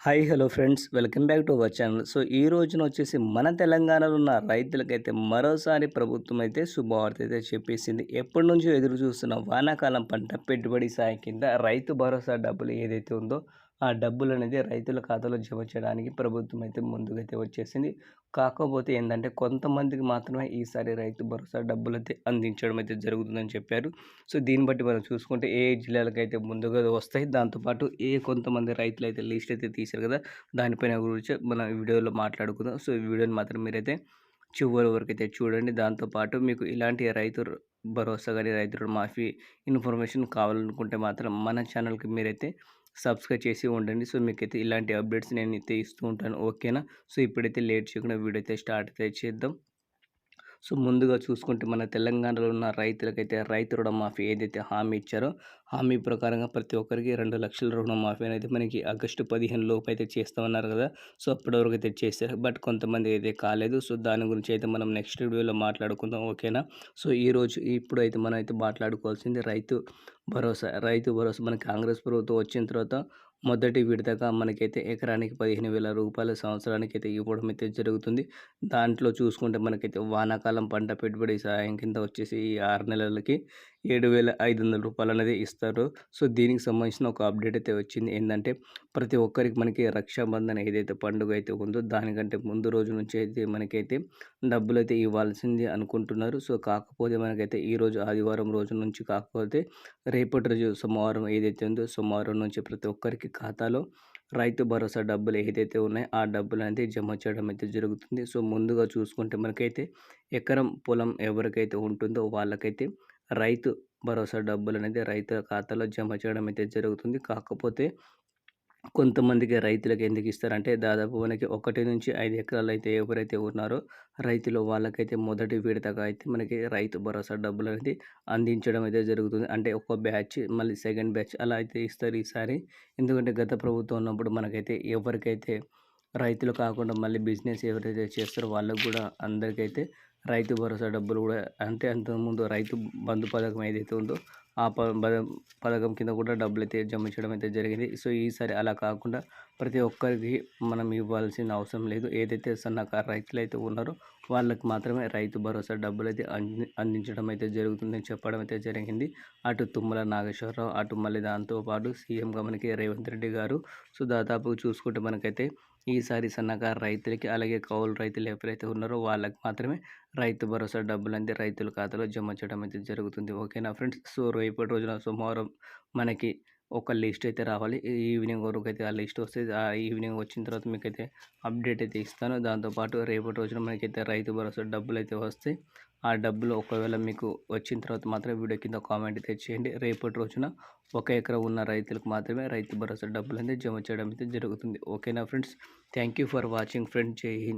Hi hello friends welcome back to our channel so ఈ రోజున వచ్చేసి మన తెలంగాణలో ఉన్న రైతులకైతే మరోసారి ప్రభుత్వం అయితే శుభవార్త అయితే చెప్పేసింది. ఎప్పటి నుంచో ఎదురు చూస్తున్న వానాకాలం పంట పెట్టుబడి సాయం కింద రైతు భరోసా డబ్బులు ఏదైతే ఉందో ఆ డబ్బులు అనేది రైతుల ఖాతాలో జమ చేయడానికి ప్రభుత్వం అయితే ముందుకైతే వచ్చేసింది. కాకపోతే ఏంటంటే కొంతమందికి మాత్రమే ఈసారి రైతు భరోసా డబ్బులు అయితే అందించడం అయితే జరుగుతుందని చెప్పారు. సో దీన్ని బట్టి మనం చూసుకుంటే ఏ జిల్లాలకు అయితే ముందుగా వస్తాయి దాంతోపాటు ఏ కొంతమంది రైతులు అయితే లిస్ట్ అయితే తీశారు కదా దానిపైన గురించి మన వీడియోలో మాట్లాడుకుందాం. సో ఈ వీడియోని మాత్రం మీరైతే చివరి వరకు అయితే చూడండి దాంతోపాటు మీకు ఇలాంటి రైతు భరోసా కానీ రైతు మాఫీ ఇన్ఫర్మేషన్ కావాలనుకుంటే మాత్రం మన ఛానల్కి మీరైతే సబ్స్క్రైబ్ చేసి ఉండండి. సో మీకైతే ఇలాంటి అప్డేట్స్ నేను అయితే ఇస్తూ ఉంటాను. ఓకేనా? సో ఇప్పుడైతే లేట్ చేయకుండా వీడియో అయితే స్టార్ట్ అయితే చేద్దాం. సో ముందుగా చూసుకుంటే మన తెలంగాణలో ఉన్న రైతులకైతే రైతు రుణమాఫీ ఏదైతే హామీ ఇచ్చారో హామీ ప్రకారంగా ప్రతి ఒక్కరికి రెండు లక్షల రుణమాఫీ అనేది మనకి ఆగస్టు పదిహేను లోపు అయితే చేస్తామన్నారు కదా! సో అప్పటి వరకు అయితే చేశారు. బట్ కొంతమంది అయితే కాలేదు. సో దాని గురించి అయితే మనం నెక్స్ట్ వీడియోలో మాట్లాడుకుందాం. ఓకేనా? సో ఈరోజు ఇప్పుడు అయితే మనం అయితే మాట్లాడుకోవాల్సింది రైతు భరోసా. రైతు భరోసా మన కాంగ్రెస్ ప్రభుత్వం వచ్చిన తర్వాత మొదటి విడతగా మనకైతే ఎకరానికి పదిహేను వేల రూపాయల సంవత్సరానికి అయితే ఇవ్వడం అయితే జరుగుతుంది. దాంట్లో చూసుకుంటే మనకైతే వానాకాలం పంట పెట్టుబడి సహాయం కింద వచ్చేసి ఈ ఆరు నెలలకి ఏడు వేల ఐదు వందల రూపాయలు అనేది ఇస్తారు. సో దీనికి సంబంధించిన ఒక అప్డేట్ అయితే వచ్చింది. ఏంటంటే ప్రతి ఒక్కరికి మనకి రక్షాబంధన్ ఏదైతే పండుగ అయితే ఉందో దానికంటే ముందు రోజు నుంచి అయితే మనకైతే డబ్బులు అయితే ఇవ్వాల్సింది అనుకుంటున్నారు. సో కాకపోతే మనకైతే ఈరోజు ఆదివారం రోజు నుంచి కాకపోతే రేపటి రోజు సోమవారం ఏదైతే ఉందో సోమవారం నుంచి ప్రతి ఒక్కరికి ఖాతాలో రైతు భరోసా డబ్బులు ఏదైతే ఉన్నాయో ఆ డబ్బులు అనేది జమ చేయడం అయితే జరుగుతుంది. సో ముందుగా చూసుకుంటే మనకైతే ఎకరం పొలం ఎవరికైతే ఉంటుందో వాళ్ళకైతే రైతు భరోసా డబ్బులు అనేది రైతుల ఖాతాలో జమ చేయడం అయితే జరుగుతుంది. కాకపోతే కొంతమందికి రైతులకు ఎందుకు ఇస్తారంటే దాదాపు మనకి ఒకటి నుంచి ఐదు ఎకరాలు అయితే ఎవరైతే ఉన్నారో రైతులు వాళ్ళకైతే మొదటి విడతగా అయితే మనకి రైతు భరోసా డబ్బులు అనేది అందించడం అయితే జరుగుతుంది. అంటే ఒక బ్యాచ్ మళ్ళీ సెకండ్ బ్యాచ్ అలా అయితే ఇస్తారు ఈసారి. ఎందుకంటే గత ప్రభుత్వం ఉన్నప్పుడు మనకైతే ఎవరికైతే రైతులు కాకుండా మళ్ళీ బిజినెస్ ఎవరైతే చేస్తారో వాళ్ళకు కూడా అందరికైతే రైతు భరోసా డబ్బులు కూడా అంటే అంతకుముందు రైతు బంధు పథకం ఏదైతే ఉందో ఆ పథకం కింద కూడా డబ్బులు అయితే జమ చేయడం అయితే జరిగింది. సో ఈసారి అలా కాకుండా ప్రతి ఒక్కరికి మనం ఇవ్వాల్సిన అవసరం లేదు. ఏదైతే సన్నకారు రైతులు అయితే ఉన్నారో వాళ్ళకి మాత్రమే రైతు భరోసా డబ్బులు అయితే అంది అందించడం అయితే జరుగుతుందని చెప్పడం అయితే జరిగింది. అటు తుమ్మల నాగేశ్వరరావు అటు మళ్ళీ దాంతోపాటు సీఎంగా మనకి రేవంత్ రెడ్డి గారు. సో దాదాపు చూసుకుంటే మనకైతే ఈసారి సన్నకారు రైతులకి అలాగే కౌలు రైతులు ఎవరైతే ఉన్నారో వాళ్ళకి మాత్రమే రైతు భరోసా డబ్బులు అంది రైతుల ఖాతాలో జమ చేయడం అయితే జరుగుతుంది. ఓకేనా ఫ్రెండ్స్? సో రేపటి రోజున సోమవారం మనకి ఒక లిస్ట్ అయితే రావాలి. ఈవినింగ్ వరకు అయితే ఆ లిస్ట్ వస్తే ఆ ఈవినింగ్ వచ్చిన తర్వాత మీకైతే అప్డేట్ అయితే ఇస్తాను. దాంతోపాటు రేపటి రోజున మనకైతే రైతు భరోసా డబ్బులు అయితే వస్తాయి. ఆ డబ్బులు ఒకవేళ మీకు వచ్చిన తర్వాత మాత్రం వీడియో కింద కామెంట్ అయితే చేయండి. రేపటి రోజున ఒక ఎకరా ఉన్న రైతులకు మాత్రమే రైతు భరోసా డబ్బులు అనేది జమ చేయడం అయితే జరుగుతుంది. ఓకేనా friends? Thank for watching friend Jai Hind.